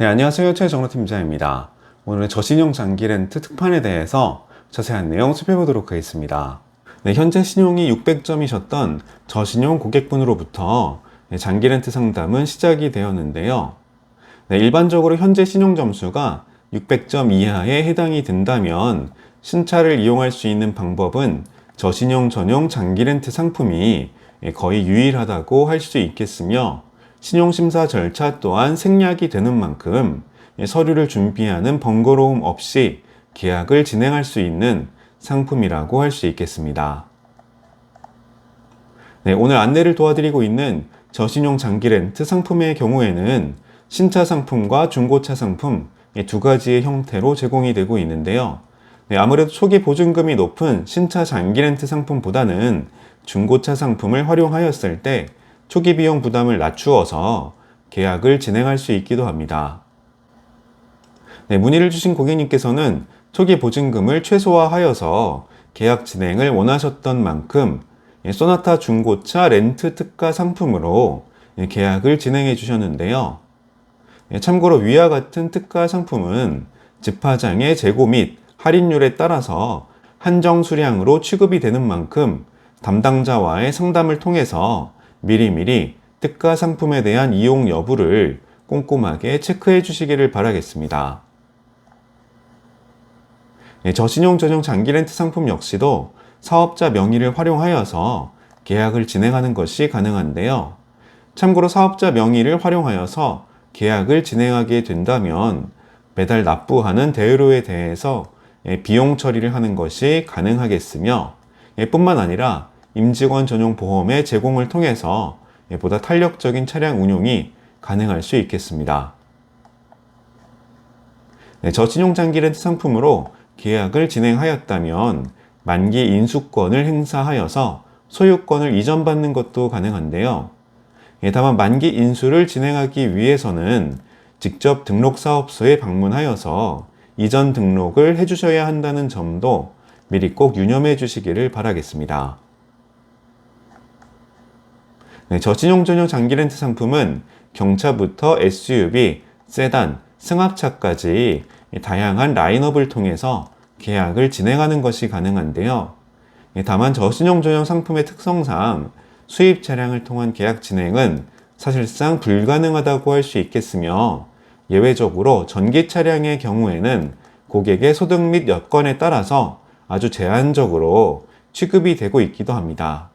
네, 안녕하세요. 최정로팀장입니다. 오늘은 저신용 장기 렌트 특판에 대해서 자세한 내용 살펴보도록 하겠습니다. 네, 현재 신용이 600점이셨던 저신용 고객분으로부터 네, 장기 렌트 상담은 시작이 되었는데요. 네, 일반적으로 현재 신용 점수가 600점 이하에 해당이 된다면 신차를 이용할 수 있는 방법은 저신용 전용 장기 렌트 상품이 거의 유일하다고 할 수 있겠으며 신용심사 절차 또한 생략이 되는 만큼 서류를 준비하는 번거로움 없이 계약을 진행할 수 있는 상품이라고 할 수 있겠습니다. 네, 오늘 안내를 도와드리고 있는 저신용 장기 렌트 상품의 경우에는 신차 상품과 중고차 상품 이두 가지의 형태로 제공이 되고 있는데요. 네, 아무래도 초기 보증금이 높은 신차 장기 렌트 상품보다는 중고차 상품을 활용하였을 때 초기 비용 부담을 낮추어서 계약을 진행할 수 있기도 합니다. 네, 문의를 주신 고객님께서는 초기 보증금을 최소화하여서 계약 진행을 원하셨던 만큼 예, 소나타 중고차 렌트 특가 상품으로 예, 계약을 진행해 주셨는데요. 예, 참고로 위와 같은 특가 상품은 집화장의 재고 및 할인율에 따라서 한정 수량으로 취급이 되는 만큼 담당자와의 상담을 통해서 미리미리 특가 상품에 대한 이용 여부를 꼼꼼하게 체크해 주시기를 바라겠습니다. 예, 저신용 전용 장기 렌트 상품 역시도 사업자 명의를 활용하여서 계약을 진행하는 것이 가능한데요. 참고로 사업자 명의를 활용하여서 계약을 진행하게 된다면 매달 납부하는 대여료에 대해서 예, 비용 처리를 하는 것이 가능하겠으며 예, 뿐만 아니라 임직원 전용 보험의 제공을 통해서 예, 보다 탄력적인 차량 운용이 가능할 수 있겠습니다. 네, 저신용 장기 렌트 상품으로 계약을 진행하였다면 만기 인수권을 행사하여서 소유권을 이전받는 것도 가능한데요. 예, 다만 만기 인수를 진행하기 위해서는 직접 등록사업소에 방문하여서 이전 등록을 해주셔야 한다는 점도 미리 꼭 유념해 주시기를 바라겠습니다. 네, 저신용 전용 장기 렌트 상품은 경차부터 SUV, 세단, 승합차까지 다양한 라인업을 통해서 계약을 진행하는 것이 가능한데요. 예, 다만 저신용 전용 상품의 특성상 수입 차량을 통한 계약 진행은 사실상 불가능하다고 할 수 있겠으며 예외적으로 전기 차량의 경우에는 고객의 소득 및 여건에 따라서 아주 제한적으로 취급이 되고 있기도 합니다.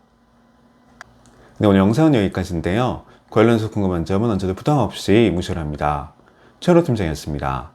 네, 오늘 영상은 여기까지인데요. 관련해서 궁금한 점은 언제든 부담 없이 무시랍니다. 최로 팀장이었습니다.